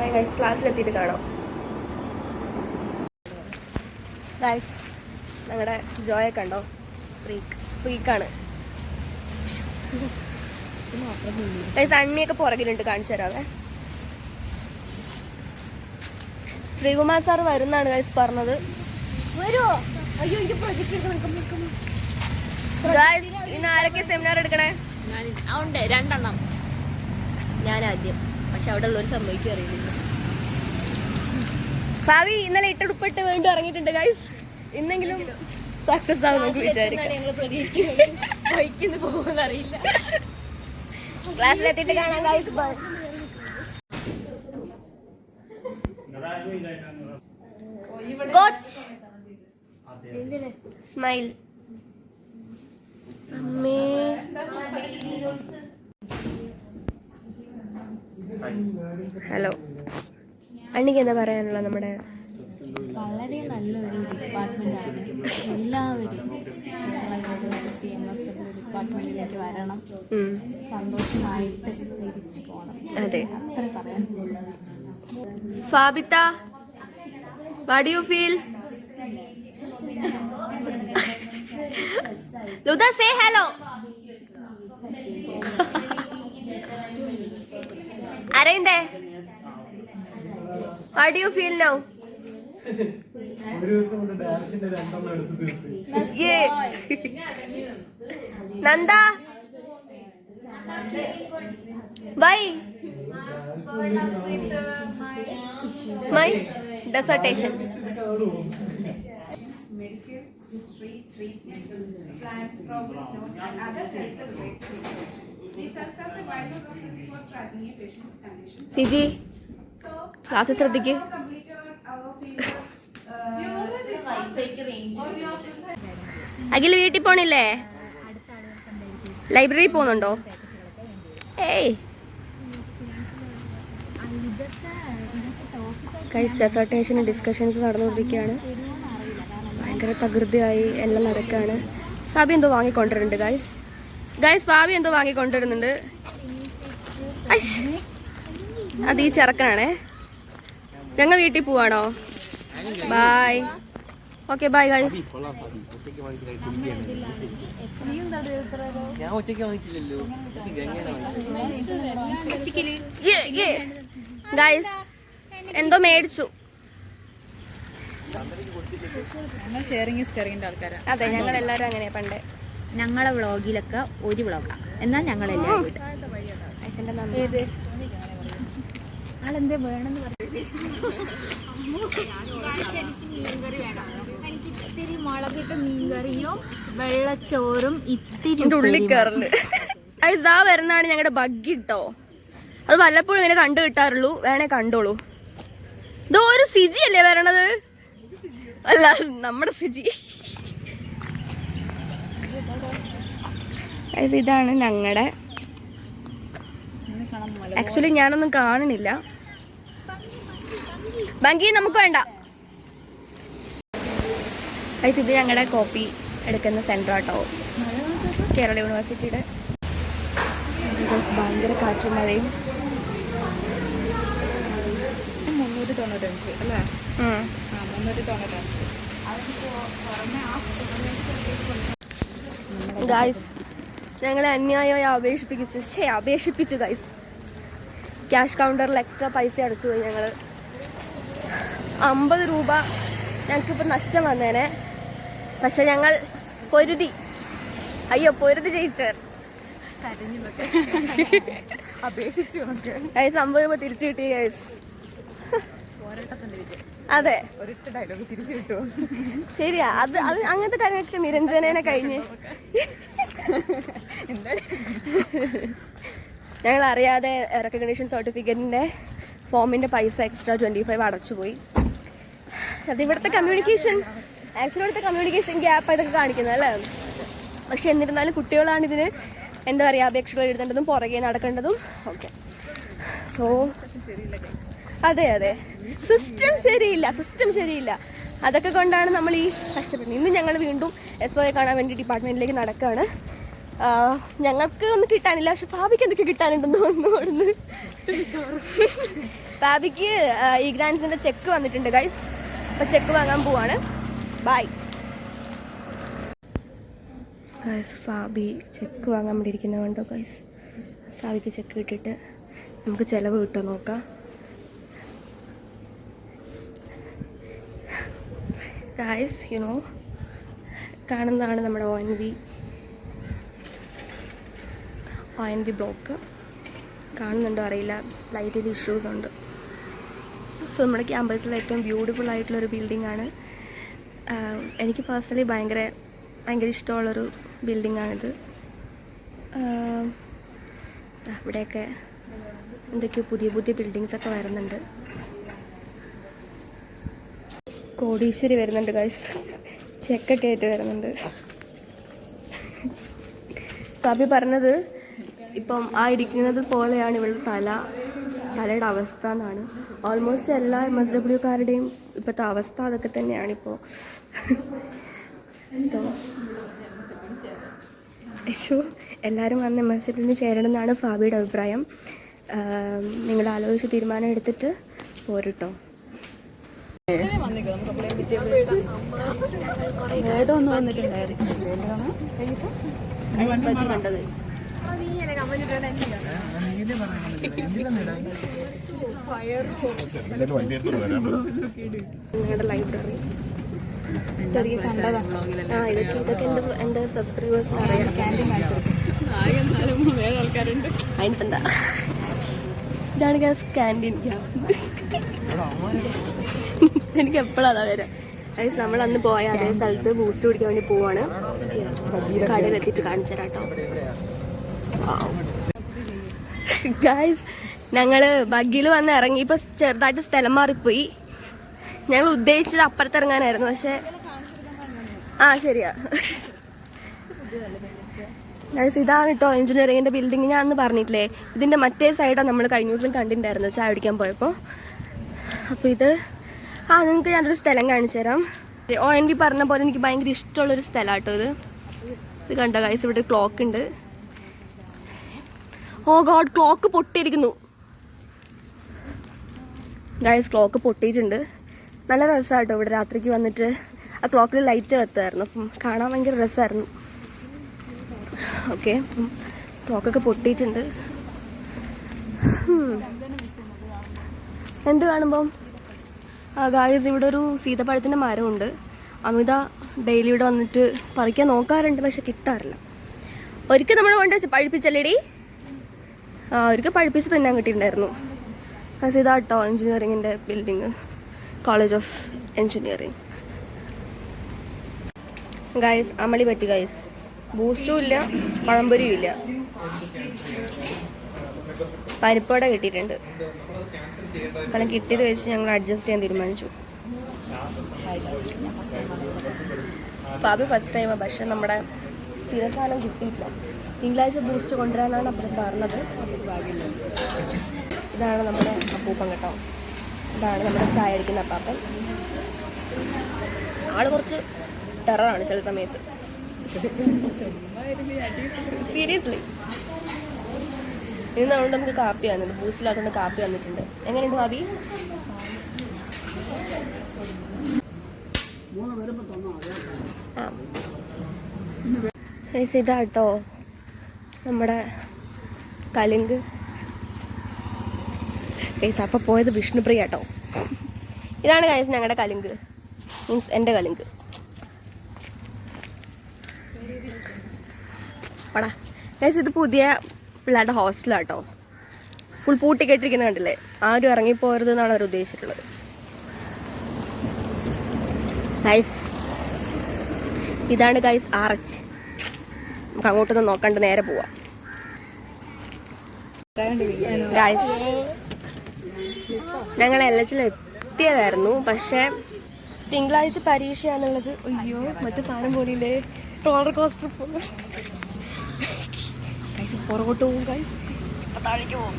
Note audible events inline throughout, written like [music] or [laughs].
Bye guys ക്ലാസ്സിലെത്തിയിട്ട് കാണാം. Guys ഞങ്ങളുടെ ജോയെ കണ്ടോ? ഫ്രീക്ക് ഫ്രീക്കാണ് ഗൈസ് അണ്ണിയൊക്കെ പുറകിലുണ്ട് കാണിച്ചു തരാവേ. ശ്രീകുമാർ സാർ വരുന്നാണ് ഗൈസ് പറഞ്ഞത്. വരുമോ അയ്യോ എനിക്ക് പ്രൊജക്ട് ഗൈസ് ഇന്ന് ആരൊക്കെ സെമിനാർ എടുക്കണേ? ഉണ്ട്. രണ്ടെണ്ണം. ഞാൻ ആദ്യം പക്ഷെ അവിടെ ഉള്ളൊരു സംഭവിക്കും അറിയില്ല ഭാവി ഇന്നലെ ഇട്ടെടുപ്പിട്ട് വീണ്ടും ഇറങ്ങിയിട്ടുണ്ട് ഗൈസ് ഇന്നെങ്കിലും സക്സസ് ആവും നമുക്ക് വിചാരിക്കാം. ഞങ്ങൾ പ്രതീക്ഷിക്കുന്നത്. ബൈക്കിന്ന് പോകുമെന്ന് അറിയില്ല. ക്ലാസ്സിലെത്തിയിട്ട് കാണാം ഗൈസ് ബൈ സ്മൈൽ അമ്മേ. ഹലോ അണ്ണിക്ക് എന്താ പറയാനുള്ള നമ്മുടെ വളരെ നല്ലൊരു ഡിപ്പാർട്ട്മെന്റാണ് എല്ലാവരും യൂണിവേഴ്സിറ്റി എം എസ് ഡബ്ല്യു ഡിപ്പാർട്ട്മെന്റിലേക്ക് വരണം. സന്തോഷമായിട്ട് തിരിച്ചു പോകണം. അതെ. അത്ര പറയാൻ ഫാബിത്ത വാട്ട് യു ഫീൽ ലുദ സേ ഹലോ അരയിന്തേ what you feel now Nanda why my dissertation history, treatment, plans, progress notes, and other health-related information. Siji class ശ്രദ്ധിക്ക് Akhil വീട്ടിൽ പോണില്ലേ? ലൈബ്രറി പോകുന്നുണ്ടോ? ഏയ്. കൈസ് ഡെസർട്ടേഷന് ഡിസ്കഷൻസ് നടന്നുകൊണ്ടിരിക്കുകയാണ്. ഭയങ്കര തകൃതിയായി എല്ലാം നടക്കുകയാണ്. ഫാബി എന്തോ വാങ്ങിക്കൊണ്ടിരുന്നുണ്ട് ഗൈസ് ഗൈസ് ഭാവി എന്തോ വാങ്ങിക്കൊണ്ടിരുന്നുണ്ട്. അത് ഈ ചെറുക്കനാണേ. ഞങ്ങൾ വീട്ടിൽ പോവാണോ? Bye okay bye guys guys എന്തോ മേടിച്ചു. അതെ ഞങ്ങൾ എല്ലാരും അങ്ങനെയാ പണ്ട്. ഞങ്ങളെ വ്ളോഗിലൊക്കെ ഒരു വ്ളോഗാണ് എന്നാൽ ആളെന്തേ വേണമെന്ന് പറഞ്ഞു ഇത്തിരി മുളകിട്ട് മീൻകറിയും വെള്ളച്ചോറും ഇത്തിരി വരുന്നതാണ് ഞങ്ങളുടെ ബഗ്ഗിട്ടോ അത് വല്ലപ്പോഴും ഇങ്ങനെ കണ്ടു കിട്ടാറുള്ളൂ. വേണേ കണ്ടോളൂ. ഇതോ ഒരു സിജി അല്ലേ വരണത്? അല്ല നമ്മുടെ സിജി. ഇതാണ് ഞങ്ങളുടെ ആക്ച്വലി ഞാനൊന്നും കാണണില്ല ഭംഗി നമുക്ക് വേണ്ട. ഗൈസ് ഇത് ഞങ്ങളുടെ കോപ്പി എടുക്കുന്ന സെന്റർ ആട്ടോ. കേരള യൂണിവേഴ്സിറ്റിയുടെ. ഭയങ്കര കാറ്റും മഴയും. മുന്നൂറ്റി തൊണ്ണൂറ്റഞ്ച് അല്ലേ? ഉം. ആ മുന്നൂറ്റി തൊണ്ണൂറ്റഞ്ച് ഗായ്സ് ഞങ്ങളെ അന്യായമായി അപേക്ഷിപ്പിച്ചു ശേ അപേക്ഷിപ്പിച്ചു ഗൈസ് ക്യാഷ് കൗണ്ടറിൽ എക്സ്ട്രാ പൈസ അടച്ചു പോയി ഞങ്ങൾ അമ്പത് രൂപ ഞങ്ങൾക്കിപ്പോൾ നഷ്ടം വന്നേനെ. പക്ഷെ ഞങ്ങൾ പൊരുതി. അയ്യോ പൊരുതി ജയിച്ചർ അപേക്ഷിച്ചു ഗൈസ് അമ്പത് രൂപ തിരിച്ചു കിട്ടി ഗൈസ് അതെ. ശരിയാ. അത് അത് അങ്ങനത്തെ കാര്യങ്ങളൊക്കെ നിരഞ്ജനേനെ കഴിഞ്ഞ്. ഞങ്ങൾ അറിയാതെ റെക്കഗ്നേഷൻ സർട്ടിഫിക്കറ്റിന്റെ ഫോമിന്റെ പൈസ എക്സ്ട്രാ ട്വന്റി ഫൈവ് അടച്ചുപോയി അത് ഇവിടുത്തെ കമ്മ്യൂണിക്കേഷൻ ആക്ച്വലി ഇവിടുത്തെ കമ്മ്യൂണിക്കേഷൻ ഗ്യാപ്പ് ഇതൊക്കെ കാണിക്കുന്നത് അല്ലേ? പക്ഷെ എന്നിരുന്നാലും കുട്ടികളാണ് ഇതിന് എന്താ പറയുക അപേക്ഷകൾ എഴുതേണ്ടതും പുറകെ നടക്കേണ്ടതും ഓക്കെ സോ അതെ അതെ. സിസ്റ്റം ശരിയില്ല സിസ്റ്റം ശരിയില്ല. അതൊക്കെ കൊണ്ടാണ് നമ്മൾ ഈ കഷ്ടപ്പെടുന്നത്. ഇന്ന് ഞങ്ങൾ വീണ്ടും എസ് ഒയെ കാണാൻ വേണ്ടി ഡിപ്പാർട്ട്മെന്റിലേക്ക് നടക്കുകയാണ് ഞങ്ങൾക്ക് ഒന്നും കിട്ടാനില്ല പക്ഷെ ഭാവിക്ക് എന്തൊക്കെ കിട്ടാനുണ്ടെന്ന് തോന്നുന്നു അവിടുന്ന്. ഫാബിക്ക് ഈ ഗ്രാൻഡ്സിന്റെ ചെക്ക് വന്നിട്ടുണ്ട് ഗൈസ് അപ്പൊ ചെക്ക് വാങ്ങാൻ പോവാണ്. ബൈ ഗൈസ് ഫാബി ചെക്ക് വാങ്ങാൻ വേണ്ടി ഇരിക്കുന്നതുകൊണ്ടോ ഗൈസ് ഫാബിക്ക് ചെക്ക് ഇട്ടിട്ട് നമുക്ക് ചിലവ് കിട്ടുമോ നോക്കാം. ഗൈസ് യുനോ കാണുന്നതാണ് നമ്മുടെ O N V O N V block. കാണുന്നുണ്ടോ? അറിയില്ല. ലൈറ്റിന്റെ ഇഷ്യൂസ് ഉണ്ട്. സോ നമ്മുടെ ക്യാമ്പസിലെ ഏറ്റവും ബ്യൂട്ടിഫുൾ ആയിട്ടുള്ളൊരു ബിൽഡിംഗ് ആണ്. എനിക്ക് പേഴ്സണലി ഭയങ്കര ഭയങ്കര ഇഷ്ടമുള്ളൊരു ബിൽഡിംഗ് ആണിത്. ഇവിടെയൊക്കെ എന്തൊക്കെയോ പുതിയ പുതിയ ബിൽഡിങ്സ് ഒക്കെ വരുന്നുണ്ട്. കോടീശ്വരി വരുന്നുണ്ട് ഗൈസ് ചെക്കൊക്കെ ആയിട്ട് വരുന്നുണ്ട്. കാപ്പി പറഞ്ഞത് ഇപ്പം ആ ഇരിക്കുന്നത് പോലെയാണ് ഇവളുടെ തല. തലയുടെ അവസ്ഥ എന്നാണ്. ഓൾമോസ്റ്റ് എല്ലാ എം എസ് ഡബ്ല്യുക്കാരുടെയും ഇപ്പോഴത്തെ അവസ്ഥ അതൊക്കെ തന്നെയാണ് ഇപ്പോൾ സോ അയ്യോ എല്ലാവരും വന്ന് എം എസ് ഡബ്ല്യു ചേരണം എന്നാണ് ഫാബിയുടെ അഭിപ്രായം. നിങ്ങൾ ആലോചിച്ച് തീരുമാനം എടുത്തിട്ട് പോരട്ടോ. ഏതോ ഒന്ന് വന്നിട്ടുണ്ടായിരുന്നു. നിങ്ങളുടെ ലൈബ്രറി ആ സബ്സ്ക്രൈബേഴ്സിന് അറിയാം ക്യാന്റീൻ ഇതാണ് ഗ്യാസ് എനിക്ക് എപ്പോഴും അതാ വരാം അതായത് നമ്മൾ അന്ന് പോയ അതേ സ്ഥലത്ത് ബൂസ്റ്റ് കുടിക്കാൻ വേണ്ടി പോവാണ് കടയിലെത്തിയിട്ട് കാണിച്ചു തരാം കേട്ടോ ഗൈസ് ഞങ്ങൾ ബഗ്ഗിൽ വന്ന് ഇറങ്ങി. ഇപ്പൊ ചെറുതായിട്ട് സ്ഥലം മാറിപ്പോയി. ഞങ്ങൾ ഉദ്ദേശിച്ചത് അപ്പുറത്തിറങ്ങാനായിരുന്നു പക്ഷെ ആ ശരിയാ. ഗൈസ് ഇതാണ് കേട്ടോ എഞ്ചിനീയറിംഗിന്റെ ബിൽഡിംഗ് ഞാൻ അന്ന് പറഞ്ഞിട്ടില്ലേ ഇതിന്റെ മറ്റേ സൈഡാണ് നമ്മൾ കഴിഞ്ഞ ദിവസം കണ്ടിട്ടുണ്ടായിരുന്നു ചായ കുടിക്കാൻ പോയപ്പോൾ അപ്പോൾ ഇത് ആ നിങ്ങൾക്ക് ഞാനൊരു സ്ഥലം കാണിച്ചു തരാം. ഒ എൻ വി പറഞ്ഞ പോലെ എനിക്ക് ഭയങ്കര ഇഷ്ടമുള്ളൊരു സ്ഥലമാണ് കേട്ടോ ഇത്. ഇത് കണ്ടോ ഗൈസ് ഇവിടെ ക്ലോക്ക് ഉണ്ട്. ഓ ഗോഡ് ക്ലോക്ക് പൊട്ടിയിരിക്കുന്നു. ഗൈസ് ക്ലോക്ക് പൊട്ടിയിട്ടുണ്ട്. നല്ല രസമായിട്ടോ ഇവിടെ രാത്രിക്ക് വന്നിട്ട്. ആ ക്ലോക്കിൽ ലൈറ്റ് വെത്തായിരുന്നു അപ്പം കാണാൻ ഭയങ്കര രസമായിരുന്നു ഓക്കെ ക്ലോക്കൊക്കെ പൊട്ടിയിട്ടുണ്ട്. എന്ത് കാണുമ്പം? ഗായസ് ഇവിടെ ഒരു സീതപ്പഴത്തിന്റെ മരമുണ്ട്. അമിത ഡെയിലി ഇവിടെ വന്നിട്ട് പറിക്കാൻ നോക്കാറുണ്ട് പക്ഷെ കിട്ടാറില്ല. ഒരിക്കൽ നമ്മൾ കൊണ്ട് പഴിപ്പിച്ചല്ലേടി? ആ പഠിപ്പിച്ച് തന്നെ കിട്ടിയിട്ടുണ്ടായിരുന്നു. ഗായ്സ് ഇതാട്ടോ എൻജിനീയറിങ്ങിന്റെ building college of engineering guys അമളി പറ്റി ഗൈസ് ബൂസ്റ്റും ഇല്ല പഴംപൊരിയും ഇല്ല. പരിപ്പോടെ കിട്ടിയിട്ടുണ്ട്. കാരണം കിട്ടിയത് വെച്ച് ഞങ്ങൾ അഡ്ജസ്റ്റ് ചെയ്യാൻ തീരുമാനിച്ചു. പാപി ഫസ്റ്റ് ടൈമാണ് പക്ഷെ നമ്മുടെ സ്ഥിരസാധനം കിട്ടിയില്ല തിങ്കളാഴ്ച ബൂസ്റ്റ് കൊണ്ടുവരാനാണ് അപ്പം പറഞ്ഞത്. ഇതാണ് നമ്മുടെ അപ്പൂപ്പൻ കേട്ടോ. ഇതാണ് നമ്മുടെ ചായ അടിക്കുന്ന അപ്പാപ്പൻ. ആൾ കുറച്ച് ടെററാണ് ചില സമയത്ത്. സീരിയസ്ലി ഇന്ന് അതുകൊണ്ട് നമുക്ക് കാപ്പി വന്നത് ബൂസ്റ്റിലാക്കൊണ്ട് കാപ്പി വന്നിട്ടുണ്ട് എങ്ങനെയുണ്ട് ഭാബി ആ. ഇതാട്ടോ നമ്മുടെ കലുങ്ക്. കേസ് അപ്പം പോയത് വിഷ്ണുപ്രിയ കേട്ടോ ഇതാണ് കേസ് ഞങ്ങളുടെ കലുങ്ക്. മീൻസ് എന്റെ കലുങ്ക്. പടാ. കേസ് ഇത് പുതിയ പിള്ളേരുടെ ഹോസ്റ്റലാട്ടോ ഫുൾ പൂട്ടി കേട്ടിരിക്കുന്ന കണ്ടില്ലേ? ആരും ഇറങ്ങിപ്പോരുത് എന്നാണ് അവർ ഉദ്ദേശിച്ചിട്ടുള്ളത്. ഗൈസ് ഇതാണ് ഗൈസ് ആർ എച്ച്. നമുക്ക് അങ്ങോട്ടൊന്നും നോക്കണ്ട് നേരെ പോവാം. ഗൈസ് ഞങ്ങൾ എൽ എച്ചിൽ എത്തിയതായിരുന്നു പക്ഷേ തിങ്കളാഴ്ച പരീക്ഷയാണുള്ളത്. അയ്യോ മറ്റു സാധനം പോലില്ലേ റോളർ കോസ്റ്റർ ഗൈസ് പുറകോട്ട് പോകും ഗൈസ് താഴേക്ക് പോകും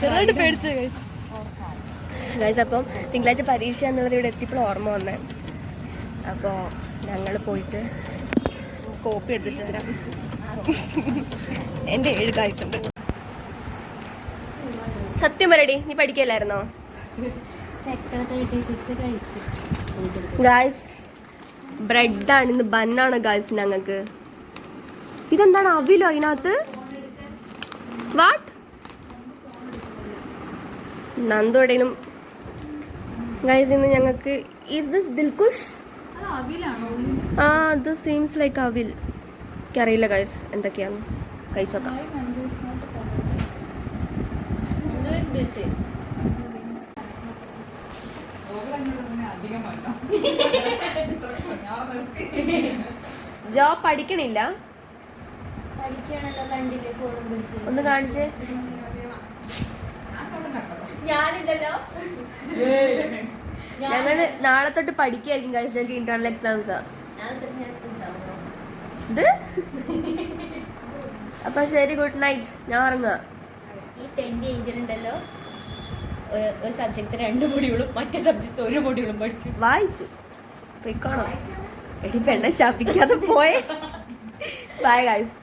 ചെറുതായിട്ട് പേടിച്ചു ഗൈസ് ഗൈസ് അപ്പം തിങ്കളാഴ്ച പരീക്ഷ എന്നുള്ളത് ഇവിടെ എത്തിയപ്പോൾ ഓർമ്മ വന്നേ. അപ്പോൾ ഞങ്ങൾ പോയിട്ട് കോപ്പി എടുത്തിട്ട് വരാം. എന്റെ ഏഴ് കാഴ്ചണ്ട് സത്യം പറയടി നീ പഠിക്കല്ലായിരുന്നോ? ഗായ്സ് ബ്രെഡാണ് ഇന്ന് ബന്നാണ് ഗായ്സ് ഞങ്ങൾക്ക് ഇതെന്താണ് അവിലോ അതിനകത്ത്? വാട്ട് നന്ദു എവിടെയും ഗൈസ് ഇന്ന് ഞങ്ങൾക്ക് ഈസ് ദിസ് ദിൽകുഷ് ആ അത് സീംസ് ലൈക്ക് അവിൽ. എനിക്കറിയില്ല ഗൈസ് എന്തൊക്കെയാണ്. കഴിച്ചോക്കാം. ജോ പഠിക്കണില്ല? ഒന്ന് കാണിച്ച്. ഞാനില്ലല്ലോ. ഞങ്ങൾ നാളെ തൊട്ട് പഠിക്കായിരിക്കും കാര്യം ഞങ്ങൾക്ക് ഇന്റേണൽ എക്സാംസാ ഇത്? അപ്പൊ ശരി ഗുഡ് നൈറ്റ് ഞാൻ ഇറങ്ങുക ഈ തെണ്ടി ഏഞ്ചൽ ഉണ്ടല്ലോ ഒരു- സബ്ജക്റ്റ് സബ്ജക്ട് രണ്ട് മൊഡ്യൂളും മറ്റേ സബ്ജക്ട് ഒരു മൊഡ്യൂളും പഠിച്ചു. വായിച്ചു. പോയിക്കോണം എടി പെണ്ണ ശാപിക്കാതെ പോയേ. Bye [laughs] guys